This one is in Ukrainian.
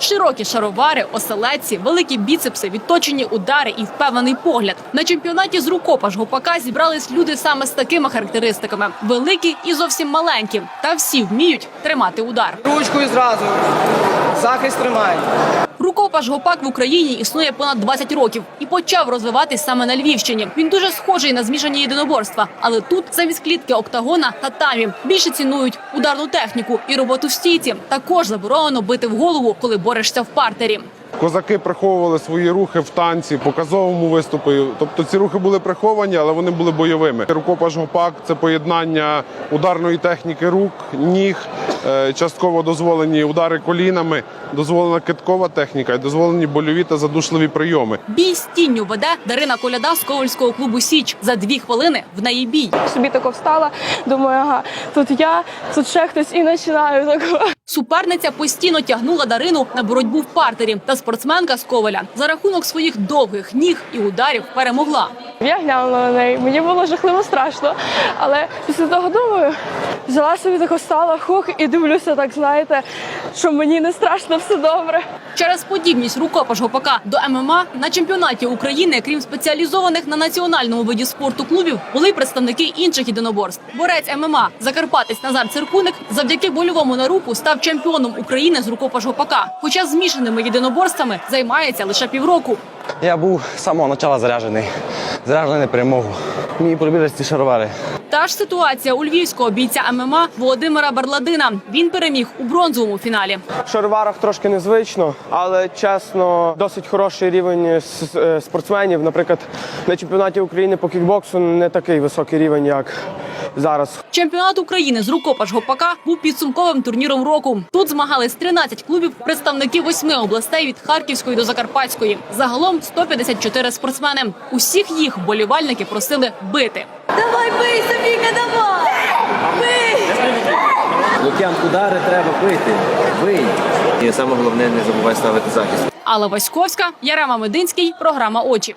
Широкі шаровари, оселедці, великі біцепси, відточені удари і впевнений погляд. На чемпіонаті з рукопаш гопака зібрались люди саме з такими характеристиками: великі і зовсім маленькі. Та всі вміють тримати удар. Ручкою зразу. Захист тримай. Рукопаш гопак в Україні існує понад 20 років і почав розвиватись саме на Львівщині. Він дуже схожий на змішані єдиноборства, але тут замість клітки октагона татамі більше цінують ударну техніку і роботу в стійці. Також заборонено бити в голову, коли борешся в партері. Козаки приховували свої рухи в танці, показовому виступі. Тобто ці рухи були приховані, але вони були бойовими. Рукопаш гопак це поєднання ударної техніки рук, ніг, е, частково дозволені удари колінами, дозволена киткова техніка і дозволені больові та задушливі прийоми. Бій з тінню веде Дарина Коляда з ковальського клубу Січ. За дві хвилини в неї бій. собі тако встала, думаю, ага, тут я, тут ще хтось і починаю тако. Суперниця постійно тягнула Дарину на боротьбу в партері. Та спортсменка з Коваля за рахунок своїх довгих ніг і ударів перемогла. Я глянула на неї, мені було жахливо страшно. Але після того думаю, взяла собі тако стала, хух, і дивлюся, так знаєте, що мені не страшно, все добре. Через подібність рукопаш гопака до ММА на чемпіонаті України, крім спеціалізованих на національному виді спорту клубів, були й представники інших єдиноборств. Борець ММА Закарпатець Назар Циркуник завдяки больовому наруку став чемпіоном України з рукопаш гопака. Хоча змішаними єдиноборствами займається лише півроку. Я був з самого початку заряджений. Заряджений на перемогу. Мені полюбились ці Ж ситуація у львівського бійця ММА Володимира Барладина. Він переміг у бронзовому фіналі. В шароварах трошки незвично, але чесно, досить хороший рівень е, спортсменів. Наприклад, на чемпіонаті України по кікбоксу не такий високий рівень, як зараз. Чемпіонат України з рукопаш гопака був підсумковим турніром року. Тут змагались 13 клубів, представники восьми областей від Харківської до Закарпатської. Загалом 154 спортсмени. Усіх їх болівальники просили бити. Давай бий, Софійка, давай! Бий! Лук'ян, удари треба бити. Бий. І саме головне не забувай ставити захист. Алла Васьковська, Ярема Мединський. Програма Очі.